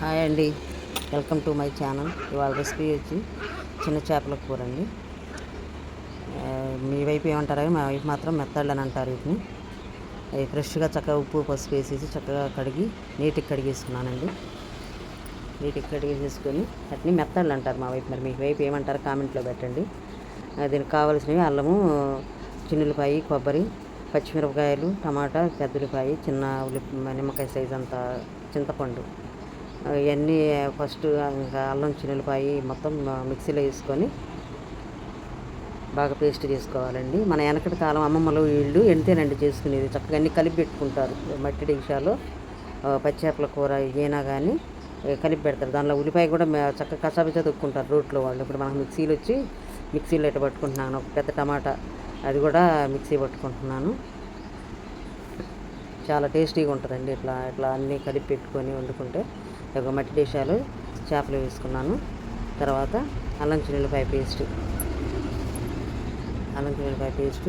Hi అండి. Welcome to my channel. ఇవాళ recipe వచ్చి చిన్న చేపల కూర అండి మీ వైపు ఏమంటారా మా వైపు మాత్రం మెత్తళ్ళు అని అంటారు వీటిని. అవి ఫ్రెష్గా చక్కగా ఉప్పు పసుపు వేసేసి చక్కగా కడిగి నీటికి కడిగేసుకున్నానండి. నీటికి కడిగేసేసుకొని వాటిని మెత్తళ్ళు అంటారు మా వైపు మరి. మీ వైపు ఏమంటారు కామెంట్లో పెట్టండి. దీనికి కావాల్సినవి అల్లము చిన్నులపాయి కొబ్బరి పచ్చిమిరపకాయలు టమాటా పెద్దలిపాయి చిన్న ఉల్లి నిమ్మకాయ సైజ్ అంత చింతపండు. ఇవన్నీ ఫస్ట్ ఇంకా అల్లం చిన్నపాయి మొత్తం మిక్సీలో వేసుకొని బాగా పేస్ట్ చేసుకోవాలండి. మన వెనకటి కాలం అమ్మమ్మలు వీళ్ళు ఎంతేనండి చేసుకునేది? చక్కగా అన్ని కలిపి పెట్టుకుంటారు. మట్టి డిషాలు పచ్చేపల కూర ఏనా కానీ కలిపి పెడతారు. దానిలో ఉల్లిపాయ కూడా చక్కగా కసాపిచ్చా తొక్కుంటారు రోట్లో వాళ్ళు. ఇప్పుడు మనకు మిక్సీలు వచ్చి మిక్సీలో ఇట్లా పట్టుకుంటున్నాను. ఒక పెద్ద టమాటా అది కూడా మిక్సీ పట్టుకుంటున్నాను. చాలా టేస్టీగా ఉంటుందండి. ఇట్లా ఇట్లా అన్నీ కలిపి పెట్టుకొని వండుకుంటే. ఒక మట్టి దేశాలు చేపలు వేసుకున్నాను. తర్వాత అల్లం చిల్లిపాయ పేస్ట్ అల్లం చిల్లిపాయ పేస్ట్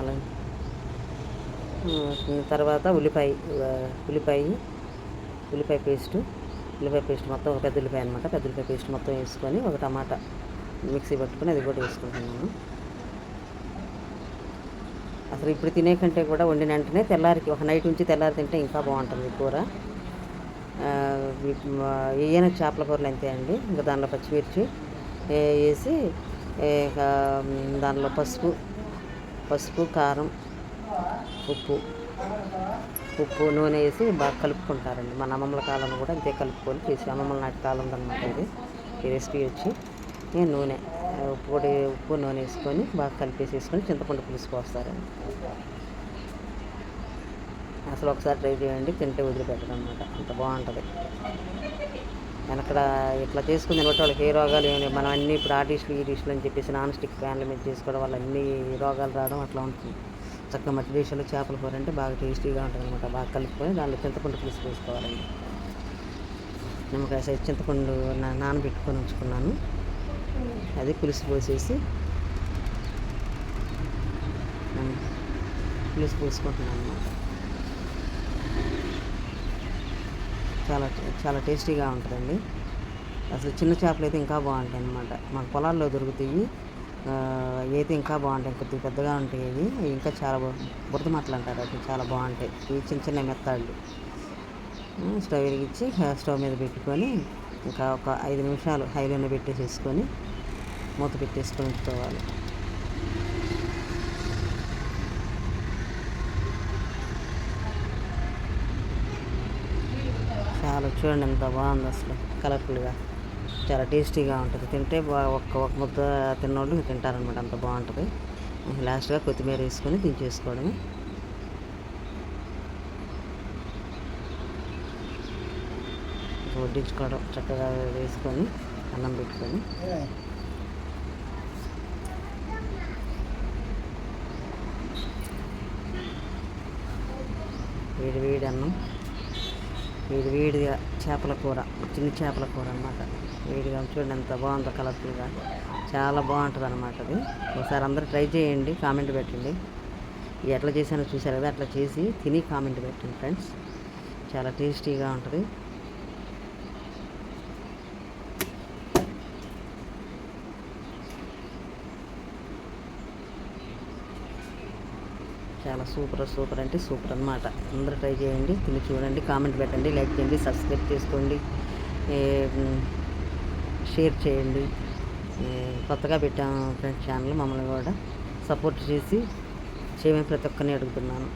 అల్లం తర్వాత ఉల్లిపాయ ఉల్లిపాయ ఉల్లిపాయ పేస్టు ఉల్లిపాయ పేస్ట్ మొత్తం ఒక పెద్ద ఉల్లిపాయ అనమాట పెద్ద ఉల్లిపాయ పేస్ట్ మొత్తం వేసుకొని ఒక టమాటా మిక్సీ పట్టుకొని అది కూడా వేసుకుంటున్నాను. అసలు ఇప్పుడు తినే కంటే కూడా వండిన వెంటనే తెల్లారికి ఒక నైట్ నుంచి తెల్లారి తింటే ఇంకా బాగుంటుంది కూర. ఏదైనా చేపల కూరలు అంతే అండి. ఇంకా దానిలో పచ్చిమిర్చి వేసి దానిలో పసుపు పసుపు కారం ఉప్పు ఉప్పు నూనె వేసి బాగా కలుపుకుంటారండి. మన అమ్మమ్మల కాలంలో కూడా అంతే కలుపుకొని చేసి అమ్మమ్మల నాటి కాలం అనమాట ఇది. ఈ రెసిపీ వచ్చి నూనె. పొడి ఉప్పు నూనె వేసుకొని బాగా కలిపేసేసుకొని చింతపండు పులుసు అసలు ఒకసారి ట్రై చేయండి తింటే వదిలిపెట్టడం అనమాట అంత బాగుంటుంది. వెనకడ ఇట్లా చేసుకుని బట్టి వాళ్ళకి ఏ రోగాలు ఏమి మనం అన్నీ ఇప్పుడు ఆ డిష్లు ఈ డిష్లు అని చెప్పేసి నాన్ స్టిక్ ప్యాన్ల మీద చేసుకోవడం వల్ల అన్ని రోగాలు రావడం అట్లా ఉంటుంది. చక్కగా మట్టి డిష్లో చేపల కూర అంటే బాగా టేస్టీగా ఉంటుంది అనమాట బాగా కలుపుకొని దాంట్లో చింతపండు పులుసు వేసుకోవాలండి నిమ్మకాయ సైజ్ చింతపండు నానబెట్టుకొని ఉంచుకున్నాను. అది పులుసు పోసేసి పులుసు పోసుకుంటున్నాను అనమాట చాలా చాలా టేస్టీగా ఉంటుందండి. అసలు చిన్న చేపలు అయితే ఇంకా బాగుంటాయి అనమాట మాకు పొలాల్లో దొరుకుతాయి అయితే ఇంకా బాగుంటాయి కొద్దిగా పెద్దగా ఉంటాయి ఇవి ఇంకా చాలా బురద మట్టలు అంటారు అవి చాలా బాగుంటాయి. ఇవి చిన్న చిన్న మెత్తాళ్ళు. స్టవ్ వెలిగించి స్టవ్ మీద పెట్టుకొని ఇంకా ఒక ఐదు నిమిషాలు హైలోనే పెట్టేసేసుకొని మూత పెట్టేసుకొని ఉంచుకోవాలి. చాలా చూడండి ఎంత బాగుంది అసలు. కలర్ఫుల్గా చాలా టేస్టీగా ఉంటుంది. తింటే ఒక్క ఒక ముద్ద తిన్నోళ్ళు తింటారనమాట అంత బాగుంటుంది. లాస్ట్గా కొత్తిమీర వేసుకొని దించేసుకోవడమే. వడ్డించుకోవడం చక్కగా వేసుకొని అన్నం పెట్టుకొని. వేడి వేడి అన్నం వేడి వేడిగా చేపల కూర చిన్న చేపల కూర అనమాట వేడిగా చూడండి ఎంత బాగుందో కలర్ఫుల్గా. చాలా బాగుంటుంది అనమాట అది. ఒకసారి అందరూ ట్రై చేయండి కామెంట్ పెట్టండి. ఎట్లా చేశానో చూసారు కదా అట్లా చేసి తిని కామెంట్ పెట్టండి ఫ్రెండ్స్. చాలా టేస్టీగా ఉంటుంది. చాలా సూపర్ సూపర్ అంటే సూపర్ అనమాట అందరూ ట్రై చేయండి తిని చూడండి కామెంట్ పెట్టండి లైక్ చేయండి సబ్స్క్రైబ్ చేసుకోండి షేర్ చేయండి. కొత్తగా పెట్టాము ఫ్రెండ్స్ ఛానల్ మమ్మల్ని కూడా సపోర్ట్ చేసి చేయమని ప్రతి ఒక్కరిని అడుగుతున్నాను.